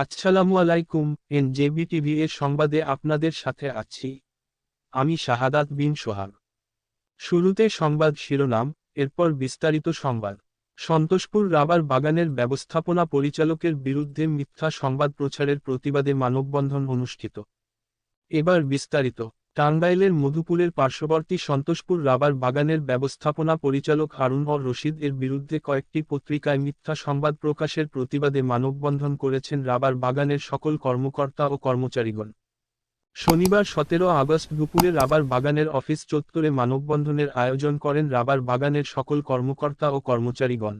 আসসালামু আলাইকুম N JB TV এর সংবাদে আপনাদের সাথে আছি। আমি শাহাদাত বিন সোহাগ। শুরুতে সংবাদ শিরোনাম, এরপর বিস্তারিত সংবাদ। সন্তোষপুর রাবার বাগানের ব্যবস্থাপনা পরিচালকের বিরুদ্ধে মিথ্যা সংবাদ প্রচারের প্রতিবাদে মানববন্ধন অনুষ্ঠিত। এবার বিস্তারিত। টাঙ্গাইলের মধুপুরের পার্শ্ববর্তী সন্তোষপুর রাবার বাগানের ব্যবস্থাপনা পরিচালক হারুন অর রশিদ এর বিরুদ্ধে কয়েকটি পত্রিকায় মিথ্যা সংবাদ প্রকাশের প্রতিবাদে মানববন্ধন করেছেন রাবার বাগানের সকল কর্মকর্তা ও কর্মচারীগণ। শনিবার সতেরো আগস্ট দুপুরে রাবার বাগানের অফিস চত্বরে মানববন্ধনের আয়োজন করেন রাবার বাগানের সকল কর্মকর্তা ও কর্মচারীগণ।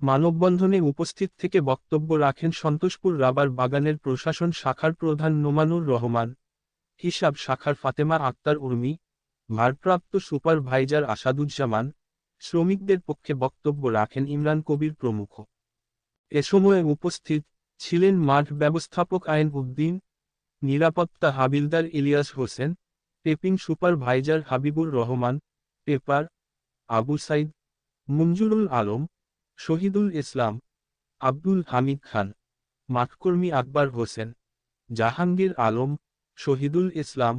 মানববন্ধনে উপস্থিত থেকে বক্তব্য রাখেন সন্তোষপুর রাবার বাগানের প্রশাসন শাখার প্রধান নোমানুর রহমান। হিসাব শাখার ফাতেমা আক্তার উর্মি, ভারপ্রাপ্ত সুপারভাইজার আসাদুজ্জামান, শ্রমিকদের পক্ষে বক্তব্য রাখেন ইমরান কবির প্রমুখ। এ সময়ে উপস্থিত ছিলেন মাঠ ব্যবস্থাপক আইন উদ্দিন, নিরাপত্তা হাবিলদার Ilias Hossain, tapping supervisor Habibur Rahman, paper, Abu Saeed, Manjurul Alam, Shahidul Islam, Abdul Hamid Khan, মাঠকর্মী Akbar Hossain, Jahangir Alam Shahidul Islam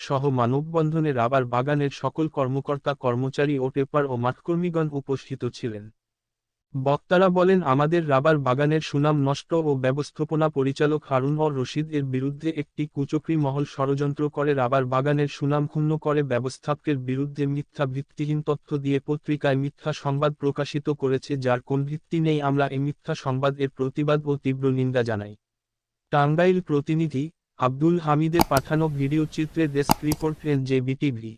সহ মানববন্ধনে রাবার বাগানের সকল কর্মকর্তা, কর্মচারী ও টেপার ও মাঠকর্মীগণ উপস্থিত ছিলেন। বক্তারা বলেন, আমাদের রাবার বাগানের সুনাম নষ্ট ও ব্যবস্থাপনা পরিচালক হারুন অর রশিদ এর বিরুদ্ধে একটি কুচক্রী মহল ষড়যন্ত্র করে রাবার বাগানের সুনাম ক্ষুণ্ণ করে ব্যবস্থাপকের বিরুদ্ধে মিথ্যা ভিত্তিহীন তথ্য দিয়ে পত্রিকায় মিথ্যা সংবাদ প্রকাশিত করেছে, যার কোন ভিত্তি নেই। আমরা এই মিথ্যা সংবাদ এর প্রতিবাদ ও তীব্র নিন্দা জানাই। টাঙ্গাইল প্রতিনিধি আব্দুল হামিদের পাঠানো ভিডিও চিত্রে desk report N J BTV